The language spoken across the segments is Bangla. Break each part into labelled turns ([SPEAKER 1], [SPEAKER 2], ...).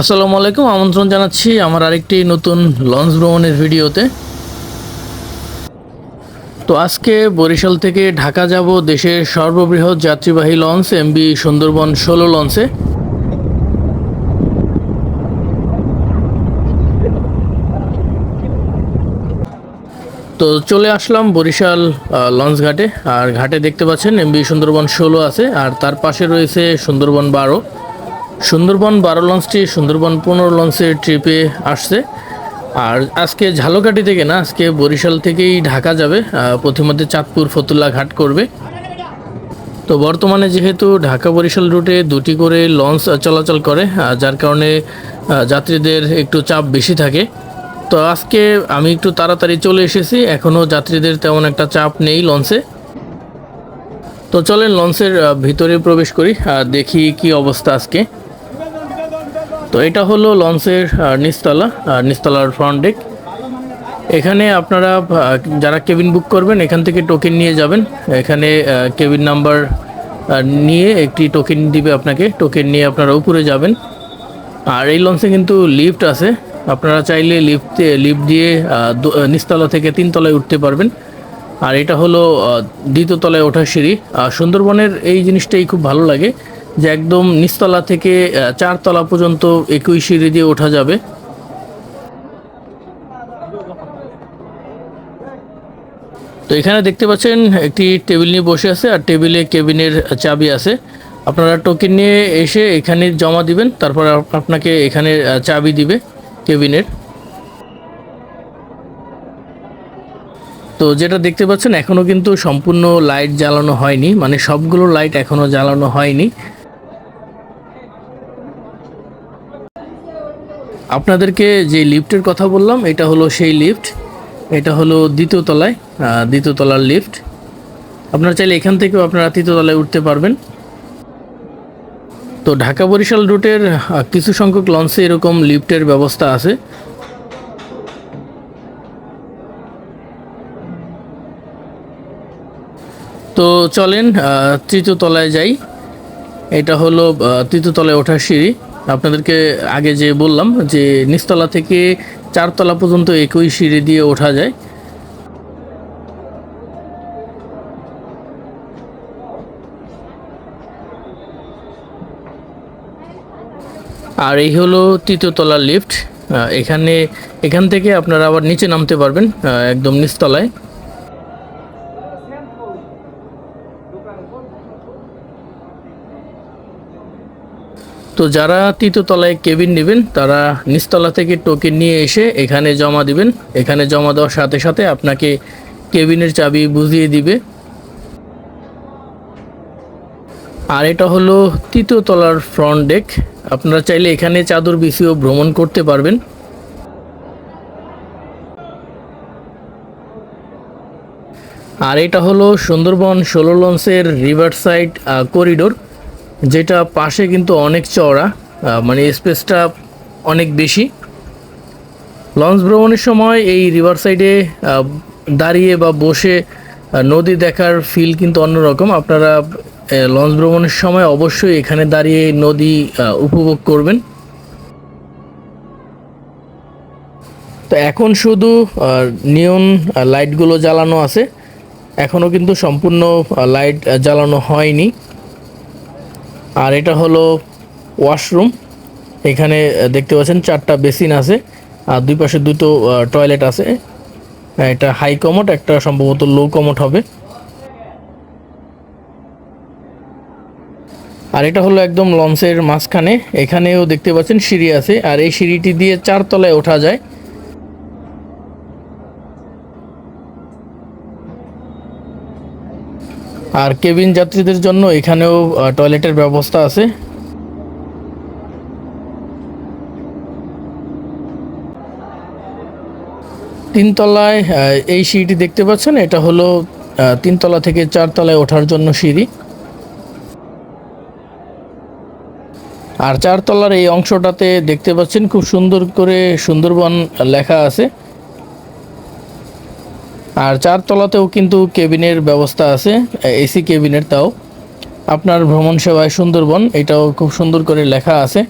[SPEAKER 1] আসসালামু আলাইকুম, আমন্ত্রণ জানাচ্ছি আমার আরেকটি নতুন লঞ্চ ভ্রমণের ভিডিওতে। তো আজকে বরিশাল থেকে ঢাকা যাব দেশের সর্ববৃহৎ যাত্রীবাহী লঞ্চ, এমবি সুন্দরবন ষোলো লঞ্চে। তো চলে আসলাম বরিশাল লঞ্চ ঘাটে। আর ঘাটে দেখতে পাচ্ছেন এমবি সুন্দরবন ষোলো আছে, আর তার পাশে রয়েছে সুন্দরবন বারো। সুন্দরবন বারো লঞ্চটি সুন্দরবন পনেরো লঞ্চের ট্রিপে আসছে। আর আজকে ঝালকাঠি থেকে না আজকে বরিশাল থেকেই ঢাকা যাবে আহ, প্রথমধ্যে চাঁদপুর ফতুল্লা ঘাট করবে। তো বর্তমানে যেহেতু ঢাকা বরিশাল রুটে দুটি করে লঞ্চ চলাচল করে যার কারণে যাত্রীদের একটু চাপ বেশি থাকে। তো আজকে আমি একটু তাড়াতাড়ি চলে এসেছি এখনও যাত্রীদের তেমন একটা চাপ নেই লঞ্চে। তো চলেন লঞ্চের ভিতরে প্রবেশ করি দেখি কি অবস্থা আজকে। তো এটা হলো লঞ্চের আর নিচতলার ফ্রন্ট ডেক এখানে আপনারা যারা কেবিন বুক করবেন, এখান থেকে টোকেন নিয়ে যাবেন। এখানে কেবিন নাম্বার নিয়ে একটি টোকেন দিবে আপনাকে। টোকেন নিয়ে আপনারা উপরে যাবেন। আর এই লঞ্চে কিন্তু লিফট আছে। আপনারা চাইলে লিফট লিফট দিয়ে নিচতলা থেকে তিনতলায় উঠতে পারবেন। আর এটা হলো দ্বিতীয় তলায় ওঠার সিঁড়ি। আর সুন্দরবনের এই জিনিসটাই খুব ভালো লাগে। যে একদম নিচতলা থেকে চারতলা পর্যন্ত একই সিঁড়ি দিয়ে ওঠা যাবে। তো এখানে দেখতে পাচ্ছেন একটি টেবিল নিয়ে বসে আছে, আর টেবিলে কেবিনের চাবি আছে। আপনারা টোকেন নিয়ে এসে এখানে জমা দিবেন, তারপর আপনাকে এখানে চাবি দিবে কেবিনের। তো যেটা দেখতে পাচ্ছেন এখনও কিন্তু সম্পূর্ণ লাইট জ্বালানো হয়নি মানে সবগুলো লাইট এখনও জ্বালানো হয়নি। আপনাদেরকে যে লিফটের কথা বললাম, এটা হলো সেই লিফট। এটা হলো দ্বিতীয় তলায় দ্বিতীয় তলার লিফট। আপনারা চাইলে এখান থেকেও আপনারা তৃতীয় তলায় উঠতে পারবেন। তো ঢাকা বরিশাল রুটের কিছু সংখ্যক লঞ্চে এরকম লিফটের ব্যবস্থা আছে। তো চলেন তৃতীয় তলায় যাই। এটা হলো তৃতীয় তলায় ওঠার সিঁড়ি। আপনাদেরকে আগে যে বললাম যে নিচতলা থেকে চারতলা পর্যন্ত একই সিঁড়ি দিয়ে ওঠা যায়। আর এই হলো তৃতীয় তলার লিফট। এখানে, এখান থেকে আপনারা আবার নিচে নামতে পারবেন একদম নিচতলায়। তো যারা তৃতীয়তলায় কেবিন নেবেন, তারা নিচতলা থেকে টোকেন নিয়ে এসে এখানে জমা দিবেন। এখানে জমা দেওয়ার সাথে সাথে আপনাকে কেবিনের চাবি বুঝিয়ে দিবে। আর এটা হলো তৃতীয় তলার ফ্রন্ট ডেক আপনারা চাইলে এখানে চাদর বিছিয়েও ভ্রমণ করতে পারবেন। আর এটা হলো সুন্দরবন ষোলো লঞ্চের রিভার সাইড করিডোর যেটা পাশে কিন্তু অনেক চওড়া মানে স্পেসটা অনেক বেশি। লঞ্চ ভ্রমণের সময় এই রিভার সাইডে দাঁড়িয়ে বা বসে নদী দেখার ফিল কিন্তু অন্যরকম। আপনারা লঞ্চ ভ্রমণের সময় অবশ্যই এখানে দাঁড়িয়ে নদী উপভোগ করবেন। তো এখন শুধু নিয়ন লাইটগুলো জ্বালানো আছে। এখনও কিন্তু সম্পূর্ণ লাইট জ্বালানো হয়নি। আর এটা হলো ওয়াশরুম। এখানে দেখতে পাচ্ছেন চারটা বেসিন আছে, আর দুই পাশে দুটো টয়লেট আছে। এটা হাই কমোট একটা সম্ভবত লো কমোট হবে। আর এটা হলো একদম লঞ্চের মাঝখানে, এখানেও দেখতে পাচ্ছেন সিঁড়ি আছে, আর এই সিঁড়িটি দিয়ে চারতলায় ওঠা যায়। আর কেবিন যাত্রীদের জন্য এখানেও টয়লেটের ব্যবস্থা আছে। তিনতলায় এই সিঁড়িটি দেখতে পাচ্ছেন? এটা হলো তিনতলা থেকে চারতলায় ওঠার জন্য সিঁড়ি। আর চারতলার এই অংশটাতে দেখতে পাচ্ছেন, খুব সুন্দর করে সুন্দরবন লেখা আছে। আর চারতলাতেও কিন্তু কেবিনের ব্যবস্থা আছে, এসি কেবিনের তাও। আপনার ভ্রমণ সেবায় সুন্দরবন, এটাও খুব সুন্দর করে লেখা আছে।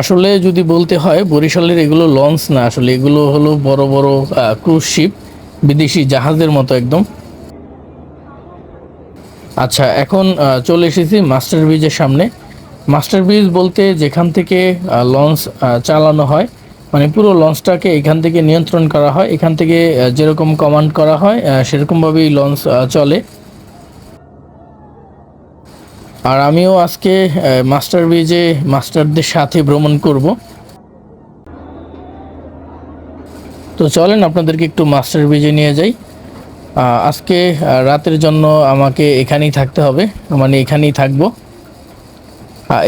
[SPEAKER 1] আসলে যদি বলতে হয়, বরিশালের এগুলো লঞ্চ না, আসলে এগুলো হলো বড় বড় ক্রুজ শিপ বিদেশি জাহাজের মতো একদম। আচ্ছা এখন চলে এসেছি মাস্টার ব্রিজের সামনে। মাস্টার ব্রিজ বলতে যেখান থেকে লঞ্চ চালানো হয় মানে পুরো লঞ্চটাকে এখান থেকে নিয়ন্ত্রণ করা হয়, এখান থেকে যেরকম কমান্ড করা হয় সেরকমভাবেই লঞ্চ চলে। আর আমিও আজকে মাস্টার ব্রিজে মাস্টারদের সাথে ভ্রমণ করব। তো চলেন, আপনাদেরকে একটু মাস্টার ব্রিজে নিয়ে যাই। আজকে রাতের জন্য আমাকে এখানেই থাকতে হবে মানে এখানেই থাকব।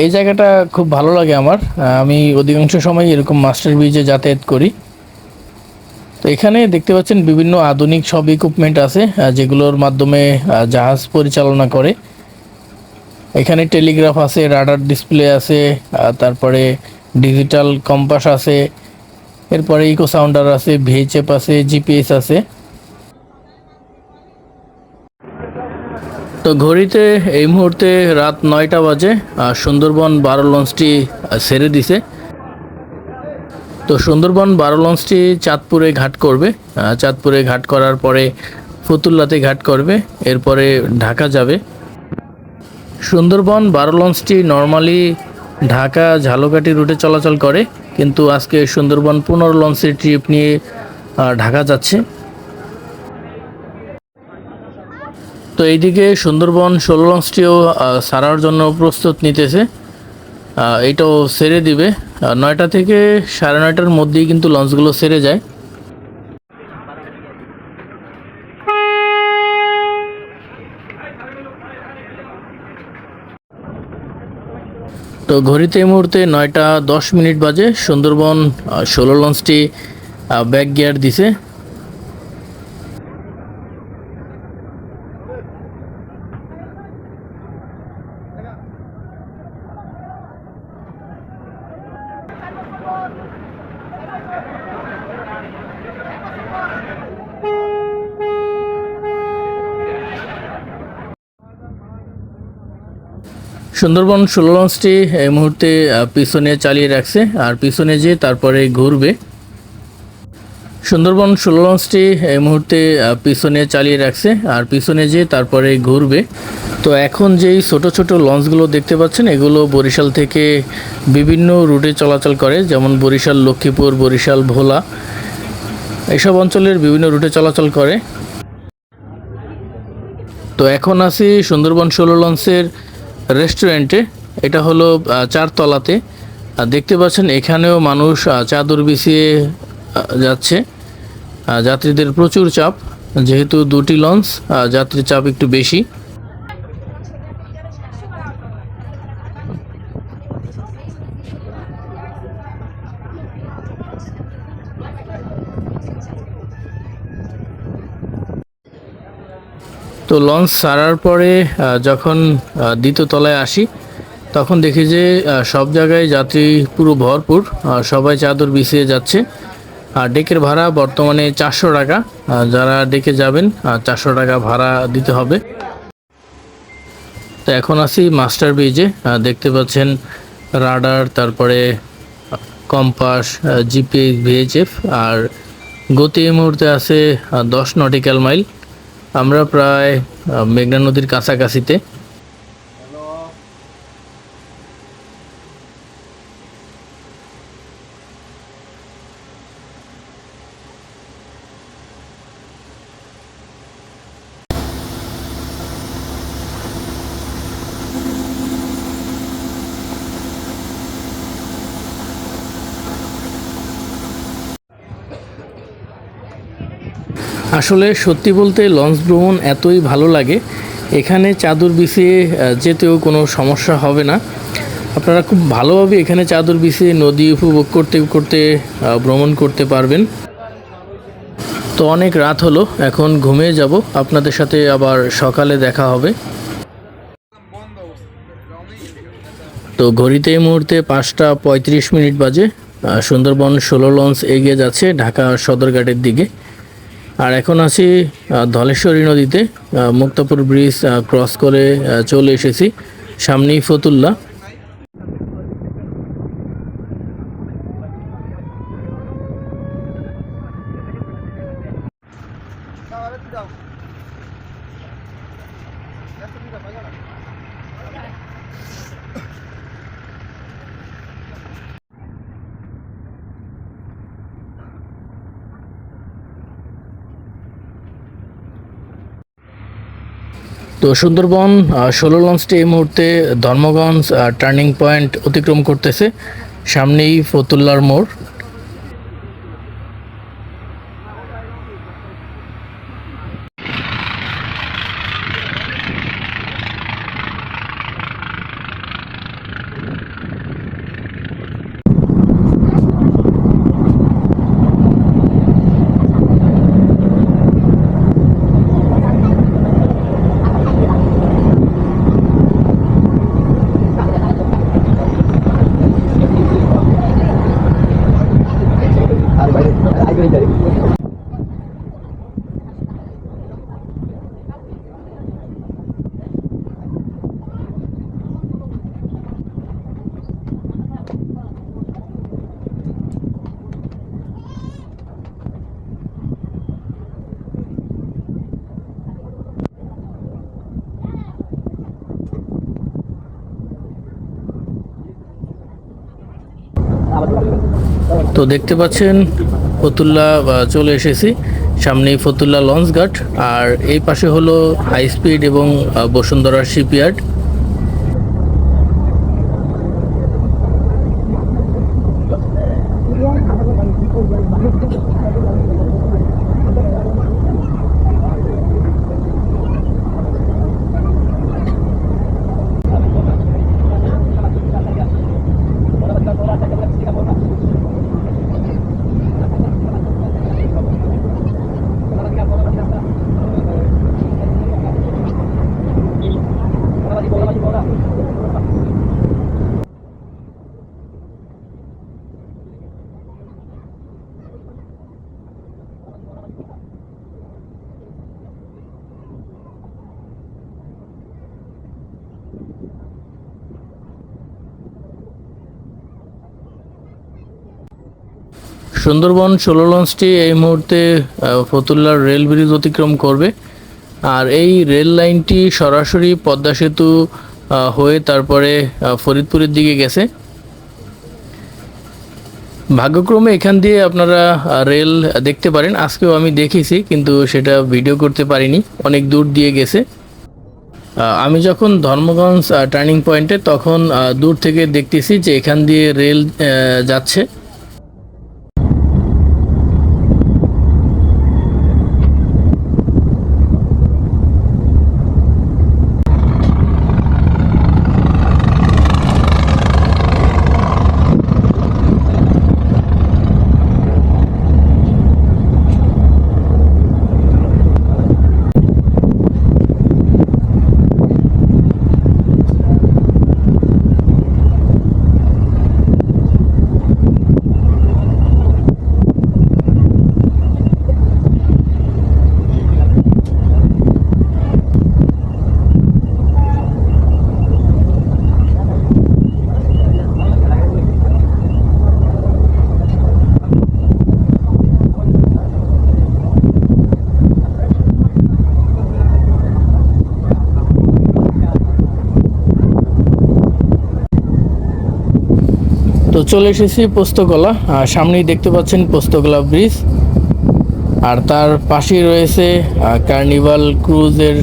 [SPEAKER 1] এই জায়গাটা খুব ভালো লাগে আমার। আমি অধিকাংশ সময় এরকম মাস্টার ব্রিজে যাতায়াত করি। তো এখানে দেখতে পাচ্ছেন বিভিন্ন আধুনিক সব ইকুইপমেন্ট আছে যেগুলোর মাধ্যমে জাহাজ পরিচালনা করে। এখানে টেলিগ্রাফ আছে, রাডার ডিসপ্লে আছে তারপরে ডিজিটাল কম্পাস আছে, এরপরে ইকো সাউন্ডার আছে ভিএচএফ আছে, জিপিএস আছে। তো ঘড়িতে এই মুহূর্তে রাত নয়টা বাজে, আর সুন্দরবন বারো লঞ্চটি ছেড়ে দিছে। তো সুন্দরবন বারো লঞ্চটি চাঁদপুরে ঘাট করবে। চাঁদপুরে ঘাট করার পরে ফতুল্লাতে ঘাট করবে, এরপরে ঢাকা যাবে। সুন্দরবন বারো লঞ্চটি নর্মালি ঢাকা ঝালকাঠি রুটে চলাচল করে, কিন্তু আজকে সুন্দরবন পনেরো লঞ্চের ট্রিপ নিয়ে ঢাকা যাচ্ছে। তো এইদিকে সুন্দরবন ষোলো লঞ্চটিও সারার জন্য প্রস্তুত নিতেছে। এটাও সেরে দিবে। নয়টা থেকে সাড়ে নয়টার মধ্যেই কিন্তু লঞ্চগুলো সেরে যায়। তো ঘড়িতে এই মুহূর্তে নয়টা দশ মিনিট বাজে। সুন্দরবন ষোলো লঞ্চটি ব্যাক গিয়ার দিছে। সুন্দরবন ষোলো লঞ্চটি এই মুহূর্তে পিছনে চালিয়ে রাখছে আর পিছনে যে তারপরে ঘুরবে। সুন্দরবন ষোলো লঞ্চটি এই মুহূর্তে পিছনে চালিয়ে রাখছে আর পিছনে যে তারপরে ঘুরবে। তো এখন যেই ছোট ছোট লঞ্চগুলো দেখতে পাচ্ছেন, এগুলো বরিশাল থেকে বিভিন্ন রুটে চলাচল করে, যেমন বরিশাল লক্ষ্মীপুর, বরিশাল ভোলা, এসব অঞ্চলের বিভিন্ন রুটে চলাচল করে। তো এখন আছি সুন্দরবন ষোলো লঞ্চের রেস্টুরেন্টে, এটা হলো চার চারতলাতে। দেখতে পাচ্ছেন এখানেও মানুষ চাদর বিছিয়ে যাচ্ছে। যাত্রীদের প্রচুর চাপ, যেহেতু দুটি লঞ্চ যাত্রীর চাপ একটু বেশি। তো লঞ্চ ছাড়ার পরে যখন দ্বিতীয় তলায় আসি, তখন দেখি যে সব জায়গায় যাত্রী পুরো ভরপুর সবাই চাদর বিছিয়ে যাচ্ছে। আর ডেকের ভাড়া বর্তমানে চারশো টাকা যারা ডেকে যাবেন চারশো টাকা ভাড়া দিতে হবে। তো এখন আছি মাস্টার ব্রিজে দেখতে পাচ্ছেন রাডার, তারপরে কম্পাস জিপিএস, ভিএইচএফ, আর গতি এই মুহূর্তে আছে দশ নটিক্যাল মাইল। আমরা প্রায় মেঘনা নদীর কাছাকাছিতে আসলে সত্যি বলতে লঞ্চ ভ্রমণ এতই ভালো লাগে। এখানে চাদর বিছিয়ে যেতেও কোনো সমস্যা হবে না। আপনারা খুব ভালোভাবে এখানে চাদর বিছিয়ে নদী উপভোগ করতে করতে ভ্রমণ করতে পারবেন। তো অনেক রাত হলো, এখন ঘুমিয়ে যাব। আপনাদের সাথে আবার সকালে দেখা হবে। তো ঘড়িতে এই মুহূর্তে পাঁচটা পঁয়ত্রিশ মিনিট বাজে। সুন্দরবন ষোলো লঞ্চ এগিয়ে যাচ্ছে ঢাকা সদরঘাটের দিকে। আর এখন আসি ধলেশ্বরী নদীতে মুক্তাপুর ব্রিজ ক্রস করে চলে এসেছি সামনেই ফতুল্লা। তো সুন্দরবন ষোলো লঞ্চটি এই মুহূর্তে ধর্মগঞ্জ টার্নিং পয়েন্ট অতিক্রম করতেছে। সামনেই ফতুল্লার মোড়। তো দেখতে পাচ্ছেন, ফতুল্লা চলে এসেছি। সামনেই ফতুল্লা লঞ্চ ঘাট, আর এই পাশে হলো হাই স্পিড এবং বসুন্ধরা শিপইয়ার্ড সুন্দরবন ষোলো লঞ্চটি এই মুহূর্তে ফতুল্লার রেল ব্রিজ অতিক্রম করবে। আর এই রেল লাইনটি সরাসরি পদ্মা সেতু হয়ে তারপরে ফরিদপুরের দিকে গেছে। ভাগ্যক্রমে এখান দিয়ে আপনারা রেল দেখতে পারেন। আজকেও আমি দেখেছি, কিন্তু সেটা ভিডিও করতে পারিনি। অনেক দূর দিয়ে গেছে। আমি যখন ধর্মগঞ্জ টার্নিং পয়েন্টে, তখন দূর থেকে দেখতেছি যে এখান দিয়ে রেল যাচ্ছে তো চলে এসেছি পোস্তগোলা আর সামনেই দেখতে পাচ্ছেন পোস্তগোলা ব্রিজ। আর তার পাশেই রয়েছে কার্নিভাল ক্রুজের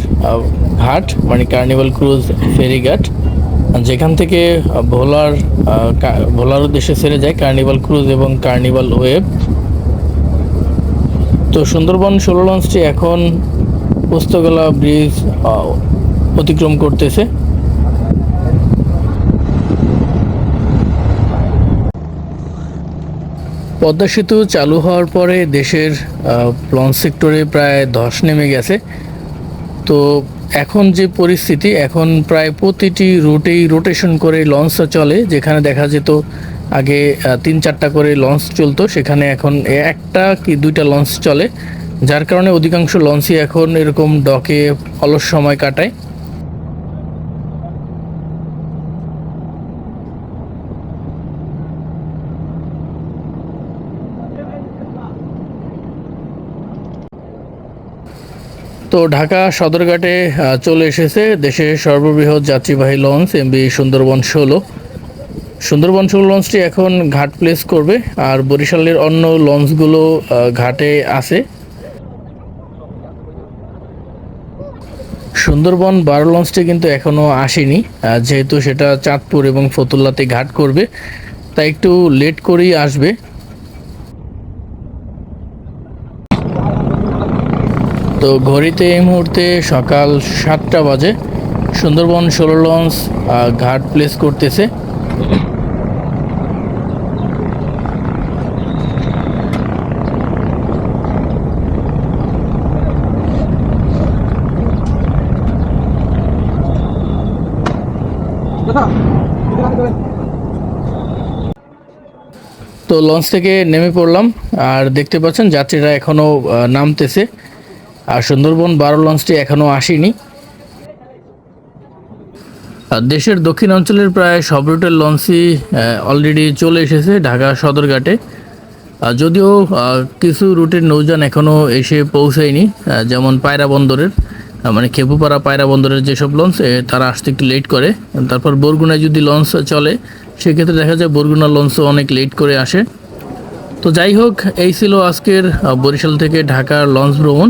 [SPEAKER 1] ঘাট মানে কার্নিভাল ক্রুজ ফেরি ঘাট। যেখান থেকে ভোলার ভোলার উদ্দেশ্যে ছেড়ে যায় কার্নিভাল ক্রুজ এবং কার্নিভাল ওয়েব তো সুন্দরবন ষোলো লঞ্চটি এখন পোস্তগোলা ব্রিজ অতিক্রম করতেছে। পদ্মা সেতু চালু হওয়ার পরে দেশের লঞ্চ সেক্টরে প্রায় ধস নেমে গেছে। তো এখন যে পরিস্থিতি, এখন প্রায় প্রতিটি রুটেই রোটেশন করে লঞ্চ চলে। যেখানে দেখা যেত আগে তিন চারটা করে লঞ্চ চলতো, সেখানে এখন একটা কি দুইটা লঞ্চ চলে। যার কারণে অধিকাংশ লঞ্চই এখন এরকম ডকে অলস সময় কাটায়। তো ঢাকা সদরঘাটে চলে এসেছে দেশের সর্ববৃহৎ যাত্রীবাহী লঞ্চ এমবি সুন্দরবন ষোলো। সুন্দরবন ষোলো লঞ্চটি এখন ঘাট প্লেস করবে, আর বরিশালের অন্য লঞ্চগুলো ঘাটে আছে। সুন্দরবন বারো লঞ্চটি কিন্তু এখনও আসেনি যেহেতু সেটা চাঁদপুর এবং ফতুল্লাতে ঘাট করবে, তাই একটু লেট করেই আসবে। তো ঘড়িতে এই মুহূর্তে সকাল সাতটা বাজে। সুন্দরবন ষোলো লঞ্চ ঘাট প্লেস করতেছে। তো লঞ্চ থেকে নেমে পড়লাম। আর দেখতে পাচ্ছেন, যাত্রীরা এখনও নামতেছে। আর সুন্দরবন বারো লঞ্চটি এখনও আসেনি। দেশের দক্ষিণ অঞ্চলের প্রায় সব রুটের লঞ্চই অলরেডি চলে এসেছে ঢাকা সদরঘাটে। যদিও কিছু রুটের নৌযান এখনও এসে পৌঁছায়নি যেমন পায়রা বন্দরের মানে খেপুপাড়া পায়রা বন্দরের যেসব লঞ্চ তারা আসতে একটু লেট করে। তারপর বরগুনায় যদি লঞ্চ চলে, সেক্ষেত্রে দেখা যায় বরগুনা লঞ্চও অনেক লেট করে আসে। তো যাই হোক, এই ছিল আজকের বরিশাল থেকে ঢাকার লঞ্চ ভ্রমণ।